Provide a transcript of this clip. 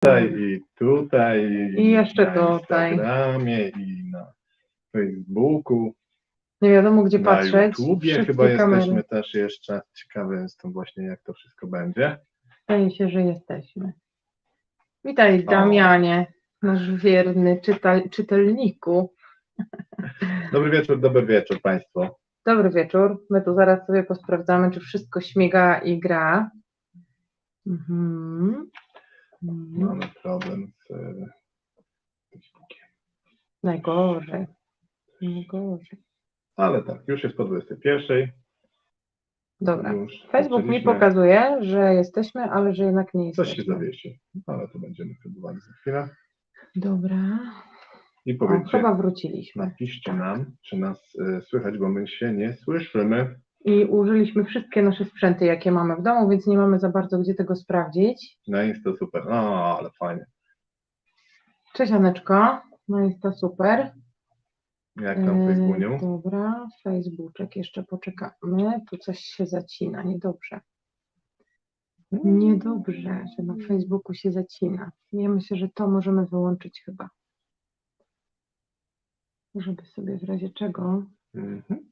tutaj i tutaj. I jeszcze na tutaj. Instagramie i na Facebooku. Nie wiadomo, gdzie na patrzeć. YouTubie Wszystkie chyba kamery. jesteśmy też jeszcze. Ciekawy jestem właśnie, jak to wszystko będzie. Wydaje się, że jesteśmy. Witaj, Damianie, nasz wierny czyta, czytelniku. Dobry wieczór, dobry wieczór Państwu. Dobry wieczór. My tu zaraz sobie posprawdzamy, czy wszystko śmiga i gra. Mhm. Mhm. Mamy problem z Facebookiem. Najgorzej. Najgorzej. Ale tak, już jest po 21. Dobra. Już Facebook mi pokazuje, że jesteśmy, ale że jednak nie Coś się jesteśmy. zawiesi, ale to będziemy próbowali za chwilę. Dobra. I O, powiedzcie, chyba wróciliśmy. napiszcie nam, czy nas e, słychać, bo my się nie słyszymy. I użyliśmy wszystkie nasze sprzęty, jakie mamy w domu, więc nie mamy za bardzo gdzie tego sprawdzić. Na Insta super, no ale fajnie. Cześć Aneczko. No jest to super. Jak tam Yy, Facebooniu? Dobra, Facebooczek, jeszcze poczekamy. Tu coś się zacina, niedobrze. Niedobrze, że na Facebooku się zacina. Ja myślę, że to możemy wyłączyć chyba. Żeby sobie w razie czego. Mhm.